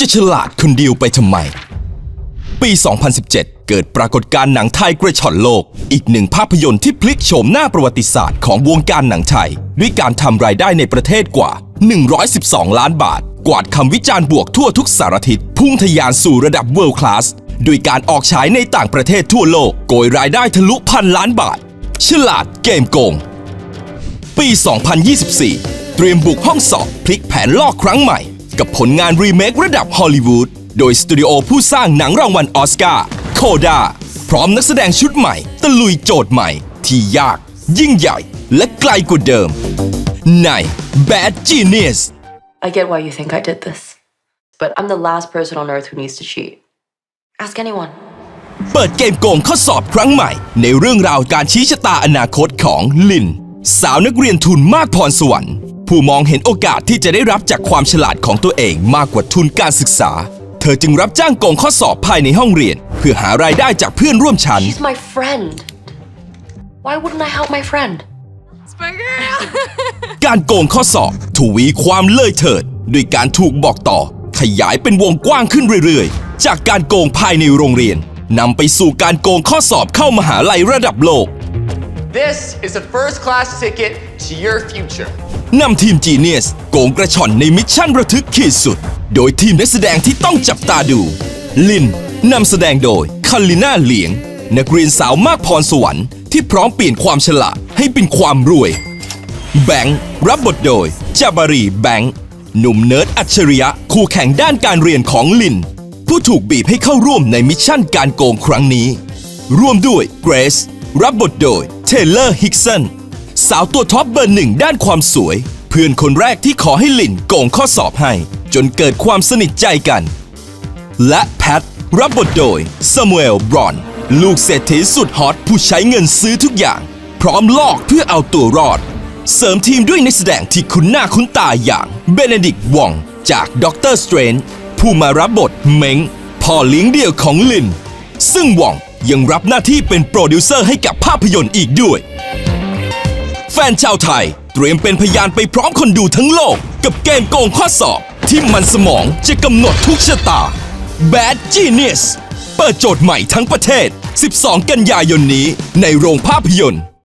จะฉลาดคนเดียวไปทำไม ปี 2017 เกิดปรากฏการณ์หนังไทยกระฉ่อนโลก อีกหนึ่งภาพยนตร์ที่พลิกโฉมหน้าประวัติศาสตร์ของวงการหนังไทย ด้วยการทำรายได้ในประเทศกว่า 112 ล้านบาท กวาดคำวิจารณ์บวกทั่วทุกสารทิศ พุ่งทะยานสู่ระดับ world class โดยการออกฉายในต่างประเทศทั่วโลก โกยรายได้ทะลุพันล้านบาท ฉลาดเกมโกง ปี 2024 เตรียมบุกห้องสอบพลิกแผนลอกครั้งใหม่ กับผลงานรีเมคระดับฮอลลีวูดโดยสตูดิโอผู้สร้างหนังรางวัลออสการ์โคดาพร้อมนักแสดงชุดใหม่ ตะลุยโจทย์ใหม่ ที่ยาก ยิ่งใหญ่ และไกลกว่าเดิม ใน Bad Genius I get why you think I did this. But I'm the last person on earth who needs to cheat. Ask anyone. เปิดเกมโกงข้อสอบครั้งใหม่ ในเรื่องราวการชี้ชะตาอนาคตของลิน สาวนักเรียนทุนมากพรสวรรค์ ผู้มองเห็นโอกาสที่จะได้รับจากความฉลาดของตัวเองมากกว่าทุนการศึกษา เธอจึงรับจ้างโกงข้อสอบภายในห้องเรียน เพื่อหารายได้จากเพื่อนร่วมชั้น She's my friend. Why wouldn't I help my friend? My girl. การโกงข้อสอบทวีความเลยเถิดด้วยการถูกบอกต่อ ขยายเป็นวงกว้างขึ้นเรื่อยๆ จากการโกงภายในโรงเรียนนำไปสู่การโกงข้อสอบเข้ามหาลัยระดับโลก This is a first class ticket to your future. นำทีมจีเนียสโกงกระชอนในมิชชั่นระทึกขีดสุด โดยทีมนักแสดงที่ต้องจับตาดู ลิน นำแสดงโดยคาลิน่าเหลียง นักเรียนสาวมากพรสวรรค์ที่พร้อมเปลี่ยนความฉลาดให้เป็นความรวย แบงค์รับบทโดยจาบารีแบงค์หนุ่มเนิร์ดอัจฉริยะคู่แข่งด้านการเรียนของลิน ผู้ถูกบีบให้เข้าร่วมในมิชชั่นการโกงครั้งนี้ ร่วมด้วยเกรซ รับบทโดยเทเลอร์ฮิกสันสาวตัวท็อปเบอร์หนึ่งด้านความสวย เพื่อนคนแรกที่ขอให้ลินโกงข้อสอบให้ จนเกิดความสนิทใจกัน และแพท รับบทโดยซามูเอลบรอน ลูกเศรษฐีสุดฮอตผู้ใช้เงินซื้อทุกอย่าง พร้อมลอกเพื่อเอาตัวรอด เสริมทีมด้วยนักแสดงที่คุ้นหน้าคุ้นตาอย่างเบเนดิกวองจากด็อกเตอร์สเตรนผู้มารับบทเม้งพ่อเลี้ยงเดี่ยวของลิน ซึ่งวอง ยังรับหน้าที่เป็นโปรดิวเซอร์ให้กับภาพยนตร์อีกด้วย แฟนชาวไทย เตรียมเป็นพยานไปพร้อมคนดูทั้งโลก กับเกมโกงข้อสอบ ที่มันสมองจะกำหนดทุกชะตา Bad Genius เปิดโจทย์ใหม่ทั้งประเทศ 12 กันยายนนี้ในโรงภาพยนตร์